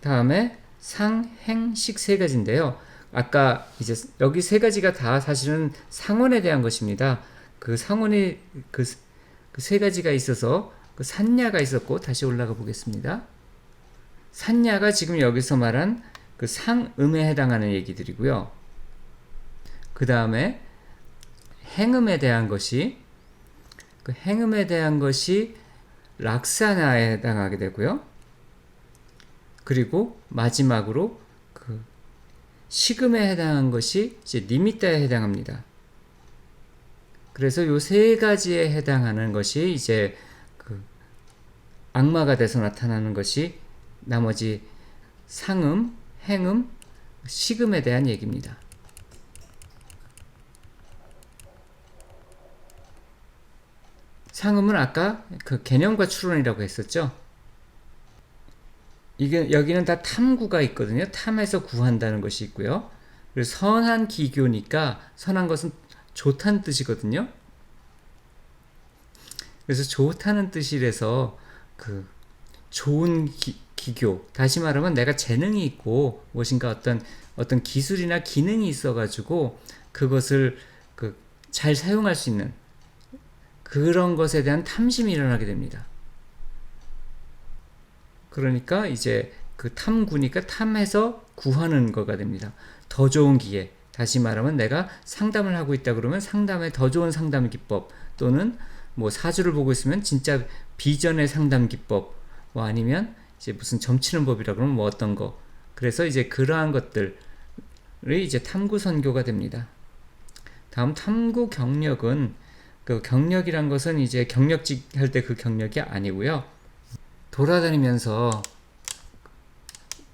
다음에 상행식 세 가지인데요. 아까 이제 여기 세 가지가 다 사실은 상원에 대한 것입니다. 그 상원이 그세 가지가 있어서 그 산야가 있었고 다시 올라가 보겠습니다. 산야가 지금 여기서 말한 그 상음에 해당하는 얘기들이고요. 그 다음에 행음에 대한 것이 그 행음에 대한 것이 락사나에 해당하게 되고요. 그리고 마지막으로 그 식음에 해당한 것이 이제 니미타에 해당합니다. 그래서 요 세 가지에 해당하는 것이 이제 그 악마가 돼서 나타나는 것이 나머지 상음, 행음, 식음에 대한 얘기입니다. 상음은 아까 그 개념과 추론이라고 했었죠. 이게 여기는 다 탐구가 있거든요. 탐해서 구한다는 것이 있고요. 그리고 선한 기교니까 선한 것은 좋다는 뜻이거든요. 그래서 좋다는 뜻이라서 그 좋은 기, 기교 다시 말하면 내가 재능이 있고 무엇인가 어떤 어떤 기술이나 기능이 있어가지고 그것을 그 잘 사용할 수 있는 그런 것에 대한 탐심이 일어나게 됩니다. 그러니까 이제 그 탐구니까 탐해서 구하는 거가 됩니다. 더 좋은 기회. 다시 말하면 내가 상담을 하고 있다 그러면 상담의 더 좋은 상담 기법 또는 뭐 사주를 보고 있으면 진짜 비전의 상담 기법 뭐 아니면 이제 무슨 점치는 법이라 그러면 뭐 어떤 거 그래서 이제 그러한 것들이 이제 탐구 선교가 됩니다. 다음 탐구 경력은 그 경력이란 것은 이제 경력직 할 때 그 경력이 아니고요. 돌아다니면서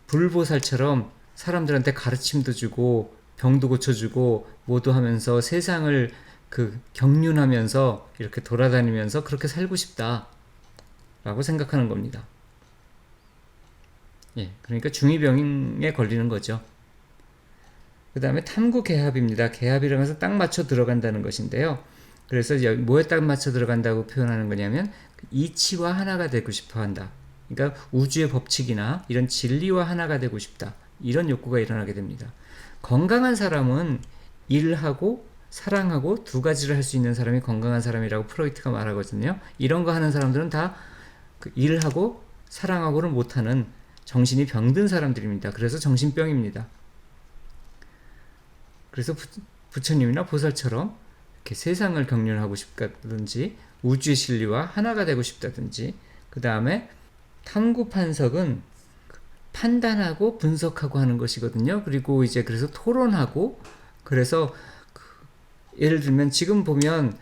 불보살처럼 사람들한테 가르침도 주고 병도 고쳐주고 모두 하면서 세상을 그 경륜하면서 이렇게 돌아다니면서 그렇게 살고 싶다 라고 생각하는 겁니다. 예, 그러니까 중이병에 걸리는 거죠. 그 다음에 탐구 개합입니다. 개합이라는 것은 딱 맞춰 들어간다는 것인데요. 그래서 뭐에 딱 맞춰 들어간다고 표현하는 거냐면 이치와 하나가 되고 싶어 한다. 그러니까 우주의 법칙이나 이런 진리와 하나가 되고 싶다. 이런 욕구가 일어나게 됩니다. 건강한 사람은 일하고 사랑하고 두 가지를 할 수 있는 사람이 건강한 사람이라고 프로이트가 말하거든요. 이런 거 하는 사람들은 다그 일하고 사랑하고를 못하는 정신이 병든 사람들입니다. 그래서 정신병입니다. 그래서 부, 처님이나 보살처럼 이렇게 세상을 경륜하고 싶다든지 우주의 진리와 하나가 되고 싶다든지 그 다음에 탐구 판석은 판단하고 분석하고 하는 것이거든요. 그리고 이제 그래서 토론하고 그래서 그 예를 들면 지금 보면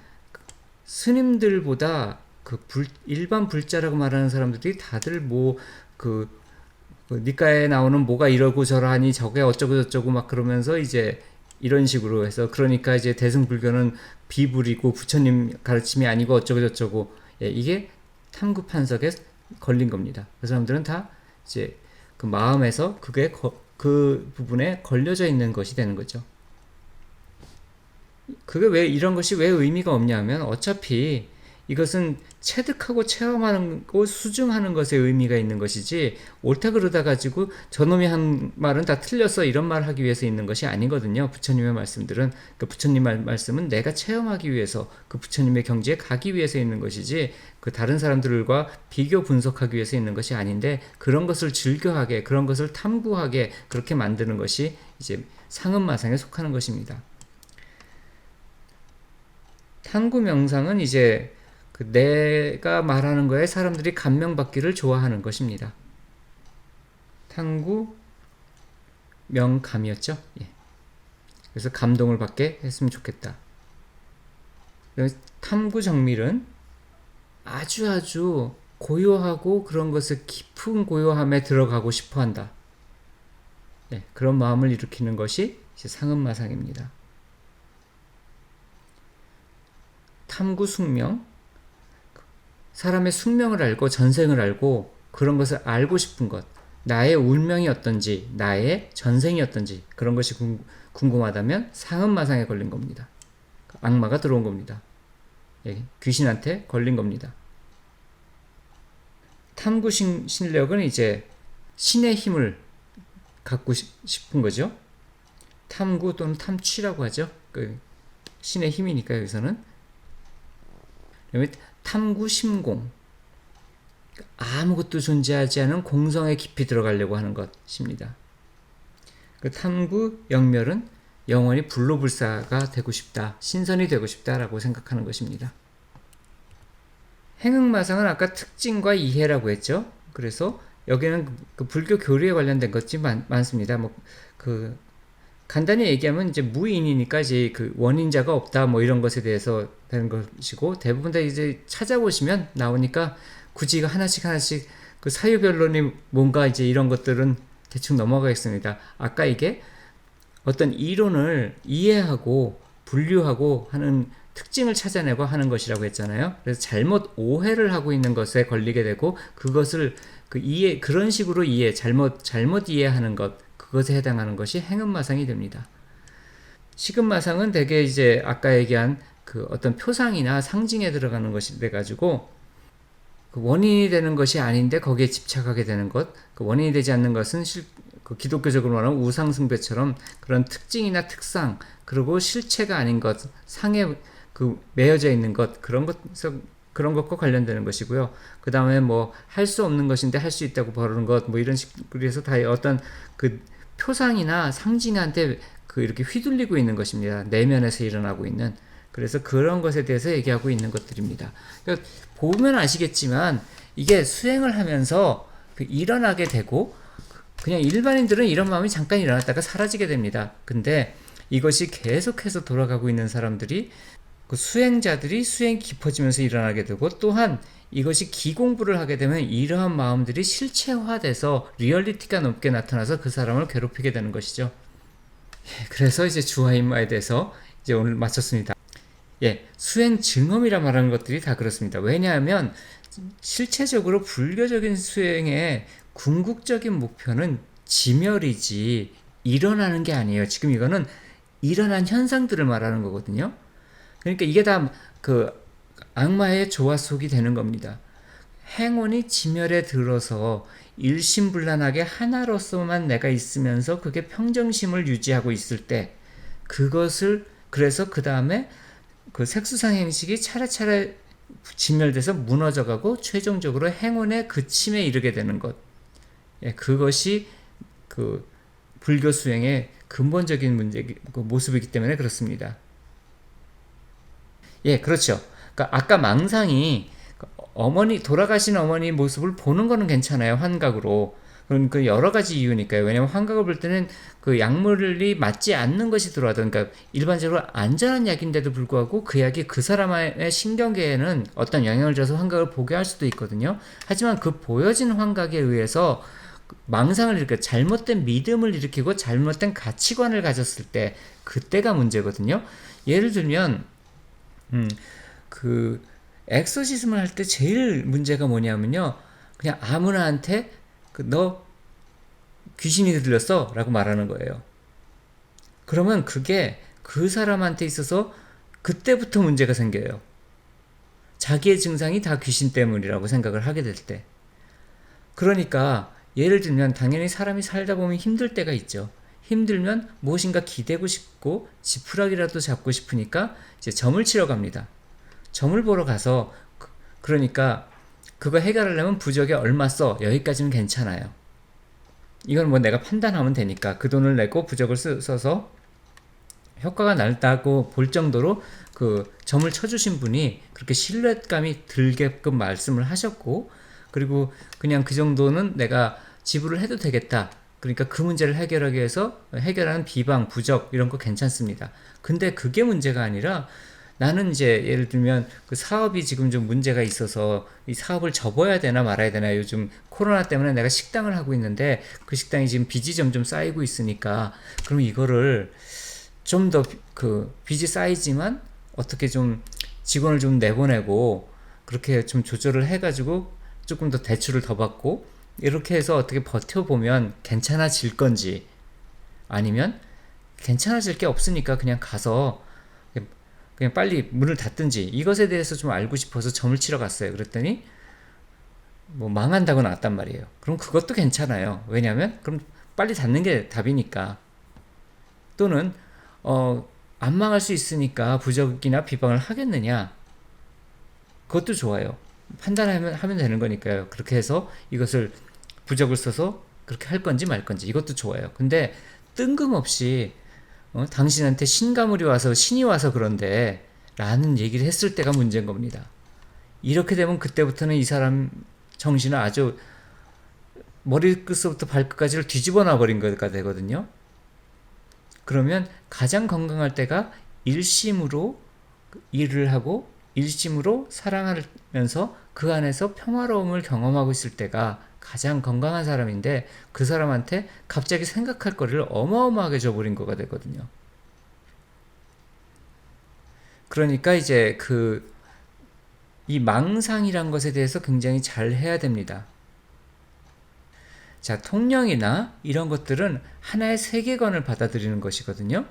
스님들보다 그 불, 일반 불자라고 말하는 사람들이 다들 뭐그 그 니까에 나오는 뭐가 이러고 저러하니 저게 어쩌고 저쩌고 막 그러면서 이제 이런 식으로 해서 그러니까 이제 대승불교는 비불이고 부처님 가르침이 아니고 어쩌고 저쩌고 예, 이게 탐구 판석에 걸린 겁니다. 그 사람들은 다 이제 그 마음에서 그게 거, 그 부분에 걸려져 있는 것이 되는 거죠. 그게 왜 이런 것이 왜 의미가 없냐면 어차피 이것은 체득하고 체험하는 거 수증하는 것에 의미가 있는 것이지 옳다 그러다 가지고 저놈이 한 말은 다 틀렸어 이런 말 하기 위해서 있는 것이 아니거든요. 부처님의 말씀들은. 그 부처님 말, 말씀은 내가 체험하기 위해서 그 부처님의 경지에 가기 위해서 있는 것이지 그 다른 사람들과 비교 분석하기 위해서 있는 것이 아닌데 그런 것을 즐겨하게 그런 것을 탐구하게 그렇게 만드는 것이 이제 상음마상에 속하는 것입니다. 탐구 명상은 이제 그 내가 말하는 거에 사람들이 감명받기를 좋아하는 것입니다. 탐구 명감이었죠. 예. 그래서 감동을 받게 했으면 좋겠다. 탐구 정밀은 아주 아주 고요하고 그런 것을 깊은 고요함에 들어가고 싶어 한다. 예, 그런 마음을 일으키는 것이 상음마상입니다. 탐구 숙명, 사람의 숙명을 알고 전생을 알고 그런 것을 알고 싶은 것, 나의 운명이 어떤지, 나의 전생이 어떤지 그런 것이 궁금하다면 상음마상에 걸린 겁니다. 악마가 들어온 겁니다. 예, 귀신한테 걸린 겁니다. 탐구 신력은 이제 신의 힘을 갖고 싶- 싶은 거죠. 탐구 또는 탐취라고 하죠. 그 신의 힘이니까 여기서는. 그다음에 탐구 심공. 아무것도 존재하지 않은 공성에 깊이 들어가려고 하는 것입니다. 그 탐구 영멸은 영원히 불로불사가 되고 싶다, 신선이 되고 싶다라고 생각하는 것입니다. 행응마상은 아까 특징과 이해라고 했죠. 그래서 여기는 그 불교 교리에 관련된 것이 많, 많습니다. 뭐 그 간단히 얘기하면 이제 무인이니까 이제 그 원인자가 없다 뭐 이런 것에 대해서 되는 것이고 대부분 다 이제 찾아보시면 나오니까 굳이 이거 하나씩 하나씩 그 사유변론이 뭔가 이제 이런 것들은 대충 넘어가겠습니다. 아까 이게 어떤 이론을 이해하고 분류하고 하는 특징을 찾아내고 하는 것이라고 했잖아요. 그래서 잘못 오해를 하고 있는 것에 걸리게 되고 그것을 그 이해 그런 식으로 이해 잘못 잘못 이해하는 것 그것에 해당하는 것이 행음마상이 됩니다. 식음마상은 대개 이제 아까 얘기한 그 어떤 표상이나 상징에 들어가는 것이 돼 가지고 그 원인이 되는 것이 아닌데 거기에 집착하게 되는 것, 그 원인이 되지 않는 것은 실, 그 기독교적으로 말하면 우상숭배처럼 그런 특징이나 특상, 그리고 실체가 아닌 것, 상에 그 매여져 있는 것 그런 것 그런 것과 관련되는 것이고요. 그 다음에 뭐 할 수 없는 것인데 할 수 있다고 버르는 것, 뭐 이런 식 그래서 다 어떤 그 표상이나 상징한테 그 이렇게 휘둘리고 있는 것입니다. 내면에서 일어나고 있는. 그래서 그런 것에 대해서 얘기하고 있는 것들입니다. 그러니까 보면 아시겠지만 이게 수행을 하면서 그 일어나게 되고 그냥 일반인들은 이런 마음이 잠깐 일어났다가 사라지게 됩니다. 근데 이것이 계속해서 돌아가고 있는 사람들이 그 수행자들이 수행 깊어지면서 일어나게 되고 또한 이것이 기공부를 하게 되면 이러한 마음들이 실체화돼서 리얼리티가 높게 나타나서 그 사람을 괴롭히게 되는 것이죠. 예, 그래서 이제 주화인마에 대해서 이제 오늘 마쳤습니다. 예, 수행 증험이라 말하는 것들이 다 그렇습니다. 왜냐하면 실체적으로 불교적인 수행의 궁극적인 목표는 지멸이지 일어나는 게 아니에요. 지금 이거는 일어난 현상들을 말하는 거거든요. 그러니까 이게 다 그 악마의 조화 속이 되는 겁니다. 행운이 지멸에 들어서 일심불란하게 하나로서만 내가 있으면서 그게 평정심을 유지하고 있을 때 그것을 그래서 그 다음에 그 색수상 행식이 차례차례 진멸돼서 무너져가고 최종적으로 행운의 그침에 이르게 되는 것. 예, 그것이 그 불교 수행의 근본적인 문제 그 모습이기 때문에 그렇습니다. 예, 그렇죠. 그러니까 아까 망상이 어머니 돌아가신 어머니 모습을 보는 거는 괜찮아요 환각으로. 그런 그 여러 가지 이유니까요. 왜냐면 환각을 볼 때는 그 약물이 맞지 않는 것이 들어와도 그러니까 일반적으로 안전한 약인데도 불구하고 그 약이 그 사람의 신경계에는 어떤 영향을 줘서 환각을 보게 할 수도 있거든요. 하지만 그 보여진 환각에 의해서 망상을 일으켜 잘못된 믿음을 일으키고 잘못된 가치관을 가졌을 때 그때가 문제거든요. 예를 들면 음, 그 엑소시즘을 할 때 제일 문제가 뭐냐면요. 그냥 아무나한테 그 너 귀신이 들렸어 라고 말하는 거예요. 그러면 그게 그 사람한테 있어서 그때부터 문제가 생겨요. 자기의 증상이 다 귀신 때문이라고 생각을 하게 될 때. 그러니까 예를 들면 당연히 사람이 살다 보면 힘들 때가 있죠. 힘들면 무엇인가 기대고 싶고 지푸라기라도 잡고 싶으니까 이제 점을 치러 갑니다. 점을 보러 가서 그- 그러니까 그거 해결하려면 부적에 얼마 써 여기까지는 괜찮아요. 이건 뭐 내가 판단하면 되니까 그 돈을 내고 부적을 쓰, 써서 효과가 날다고 볼 정도로 그 점을 쳐주신 분이 그렇게 신뢰감이 들게끔 말씀을 하셨고 그리고 그냥 그 정도는 내가 지불을 해도 되겠다. 그러니까 그 문제를 해결하기 위해서 해결하는 비방, 부적 이런 거 괜찮습니다. 근데 그게 문제가 아니라 나는 이제 예를 들면 그 사업이 지금 좀 문제가 있어서 이 사업을 접어야 되나 말아야 되나 요즘 코로나 때문에 내가 식당을 하고 있는데 그 식당이 지금 빚이 점점 쌓이고 있으니까 그럼 이거를 좀 더 그 빚이 쌓이지만 어떻게 좀 직원을 좀 내보내고 그렇게 좀 조절을 해가지고 조금 더 대출을 더 받고 이렇게 해서 어떻게 버텨보면 괜찮아질 건지 아니면 괜찮아질 게 없으니까 그냥 가서 그냥 빨리 문을 닫든지 이것에 대해서 좀 알고 싶어서 점을 치러 갔어요. 그랬더니 뭐 망한다고 나왔단 말이에요. 그럼 그것도 괜찮아요. 왜냐하면 그럼 빨리 닫는 게 답이니까. 또는 어, 안 망할 수 있으니까 부적이나 비방을 하겠느냐? 그것도 좋아요. 판단하면 하면 되는 거니까요. 그렇게 해서 이것을 부적을 써서 그렇게 할 건지 말 건지 이것도 좋아요. 근데 뜬금없이 어, 당신한테 신가물이 와서 신이 와서 그런데 라는 얘기를 했을 때가 문제인 겁니다. 이렇게 되면 그때부터는 이 사람 정신을 아주 머리끝부터 발끝까지를 뒤집어 놔버린 거가 되거든요. 그러면 가장 건강할 때가 일심으로 일을 하고 일심으로 사랑하면서 그 안에서 평화로움을 경험하고 있을 때가 가장 건강한 사람인데 그 사람한테 갑자기 생각할 거리를 어마어마하게 줘버린 거가 되거든요. 그러니까 이제 그 이 망상이란 것에 대해서 굉장히 잘 해야 됩니다. 자, 통령이나 이런 것들은 하나의 세계관을 받아들이는 것이거든요.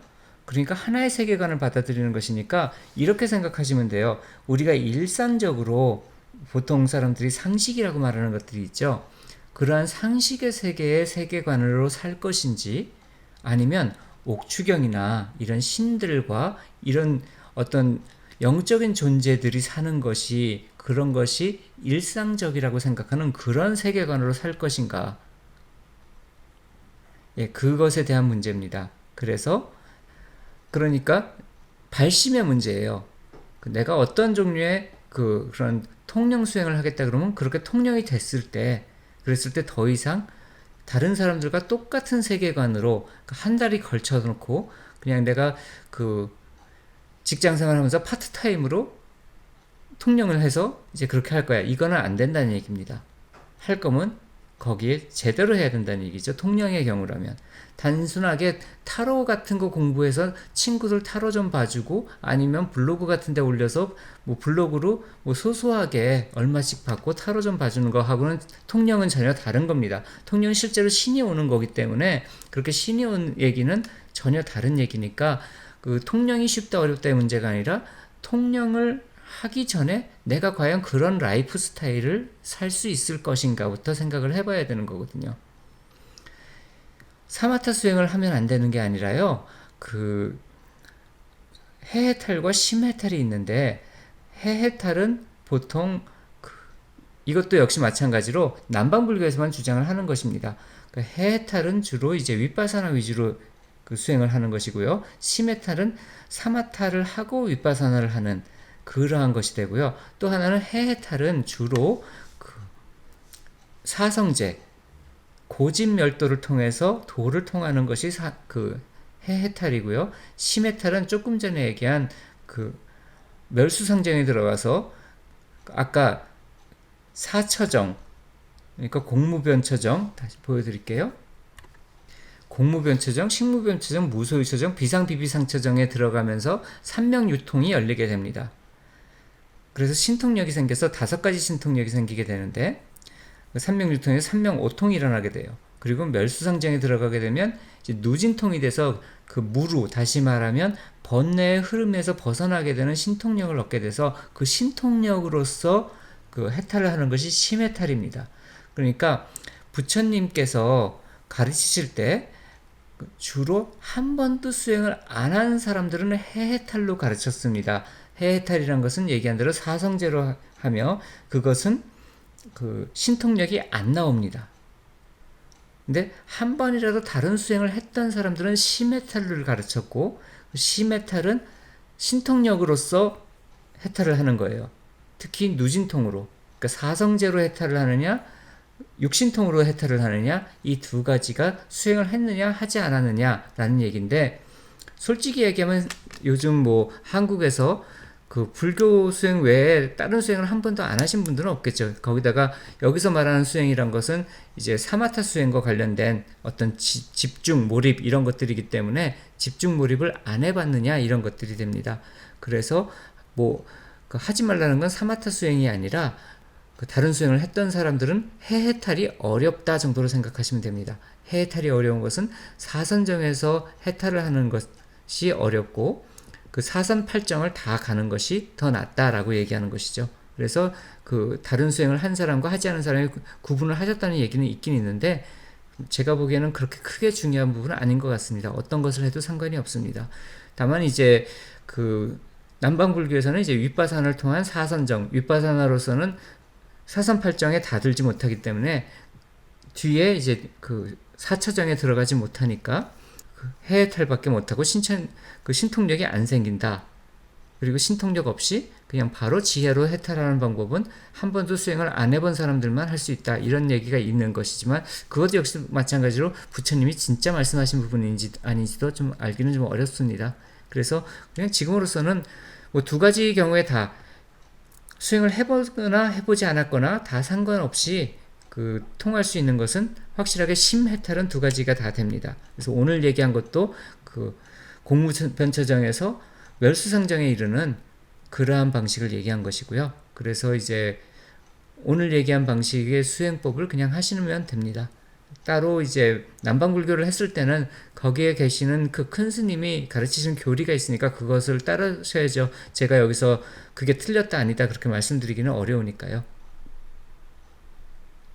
그러니까 하나의 세계관을 받아들이는 것이니까 이렇게 생각하시면 돼요. 우리가 일상적으로 보통 사람들이 상식이라고 말하는 것들이 있죠. 그러한 상식의 세계의 세계관으로 살 것인지 아니면 옥추경이나 이런 신들과 이런 어떤 영적인 존재들이 사는 것이 그런 것이 일상적이라고 생각하는 그런 세계관으로 살 것인가? 예, 그것에 대한 문제입니다. 그래서 그러니까 발심의 문제예요. 그 내가 어떤 종류의 그 그런 통령 수행을 하겠다 그러면 그렇게 통령이 됐을 때 그랬을 때 더 이상 다른 사람들과 똑같은 세계관으로 그한 달이 걸쳐 놓고 그냥 내가 그 직장 생활하면서 파트타임으로 통령을 해서 이제 그렇게 할 거야. 이거는 안 된다는 얘기입니다. 할 거면 거기에 제대로 해야 된다는 얘기죠. 통령의 경우라면. 단순하게 타로 같은 거 공부해서 친구들 타로 좀 봐주고 아니면 블로그 같은 데 올려서 뭐 블로그로 뭐 소소하게 얼마씩 받고 타로 좀 봐주는 거 하고는 통령은 전혀 다른 겁니다. 통령은 실제로 신이 오는 거기 때문에 그렇게 신이 온 얘기는 전혀 다른 얘기니까 그 통령이 쉽다 어렵다의 문제가 아니라 통령을 하기 전에 내가 과연 그런 라이프 스타일을 살 수 있을 것인가부터 생각을 해봐야 되는 거거든요. 사마타 수행을 하면 안 되는 게 아니라요. 그 해해탈과 심해탈이 있는데 해해탈은 보통 그 이것도 역시 마찬가지로 남방불교에서만 주장을 하는 것입니다. 그 해해탈은 주로 이제 윗바사나 위주로 그 수행을 하는 것이고요. 심해탈은 사마타를 하고 윗바사나를 하는 그러한 것이 되고요. 또 하나는 해해탈은 주로 그 사성제 고집 멸도를 통해서 도를 통하는 것이 사, 그 해해탈이고요. 심해탈은 조금 전에 얘기한 그 멸수상정에 들어가서 아까 사처정 그러니까 공무변처정 다시 보여드릴게요. 공무변처정, 식무변처정, 무소유처정, 비상비비상처정에 들어가면서 삼명유통이 열리게 됩니다. 그래서 신통력이 생겨서 다섯 가지 신통력이 생기게 되는데 그 삼명유통에서 삼명오통이 일어나게 돼요. 그리고 멸수상정에 들어가게 되면 이제 누진통이 돼서 그 무루 다시 말하면 번뇌의 흐름에서 벗어나게 되는 신통력을 얻게 돼서 그 신통력으로서 그 해탈을 하는 것이 심해탈입니다. 그러니까 부처님께서 가르치실 때 주로 한 번도 수행을 안 한 사람들은 해해탈로 가르쳤습니다. 해해탈이란 것은 얘기한 대로 사성제로 하며 그것은 그 신통력이 안 나옵니다. 근데 한 번이라도 다른 수행을 했던 사람들은 심해탈을 가르쳤고 그 심해탈은 신통력으로서 해탈을 하는 거예요. 특히 누진통으로. 그러니까 사성제로 해탈을 하느냐 육신통으로 해탈을 하느냐 이 두 가지가 수행을 했느냐 하지 않았느냐라는 얘기인데 솔직히 얘기하면 요즘 뭐 한국에서 그 불교 수행 외에 다른 수행을 한 번도 안 하신 분들은 없겠죠. 거기다가 여기서 말하는 수행이란 것은 이제 사마타 수행과 관련된 어떤 지, 집중, 몰입 이런 것들이기 때문에 집중 몰입을 안 해봤느냐 이런 것들이 됩니다. 그래서 뭐 그 하지 말라는 건 사마타 수행이 아니라 그 다른 수행을 했던 사람들은 해해탈이 어렵다 정도로 생각하시면 됩니다. 해해탈이 어려운 것은 사선정에서 해탈을 하는 것이 어렵고 그 사선 팔정을 다 가는 것이 더 낫다라고 얘기하는 것이죠. 그래서 그 다른 수행을 한 사람과 하지 않은 사람이 구- 구분을 하셨다는 얘기는 있긴 있는데 제가 보기에는 그렇게 크게 중요한 부분은 아닌 것 같습니다. 어떤 것을 해도 상관이 없습니다. 다만 이제 그 남방불교에서는 이제 윗바산을 통한 사선정, 윗바산화로서는 사선팔정에 다 들지 못하기 때문에 뒤에 이제 그 사처정에 들어가지 못하니까 그 해탈밖에 못하고 신천 그 신통력이 안 생긴다. 그리고 신통력 없이 그냥 바로 지혜로 해탈하는 방법은 한 번도 수행을 안 해본 사람들만 할 수 있다. 이런 얘기가 있는 것이지만 그것 역시 마찬가지로 부처님이 진짜 말씀하신 부분인지 아닌지도 좀 알기는 좀 어렵습니다. 그래서 그냥 지금으로서는 뭐 두 가지 경우에 다 수행을 해보거나 해보지 않았거나 다 상관없이 그 통할 수 있는 것은 확실하게 심해탈은 두 가지가 다 됩니다. 그래서 오늘 얘기한 것도 그 공무변처정에서 멸수상정에 이르는 그러한 방식을 얘기한 것이고요. 그래서 이제 오늘 얘기한 방식의 수행법을 그냥 하시면 됩니다. 따로 이제 남방불교를 했을 때는 거기에 계시는 그 큰 스님이 가르치신 교리가 있으니까 그것을 따르셔야죠. 제가 여기서 그게 틀렸다 아니다 그렇게 말씀드리기는 어려우니까요.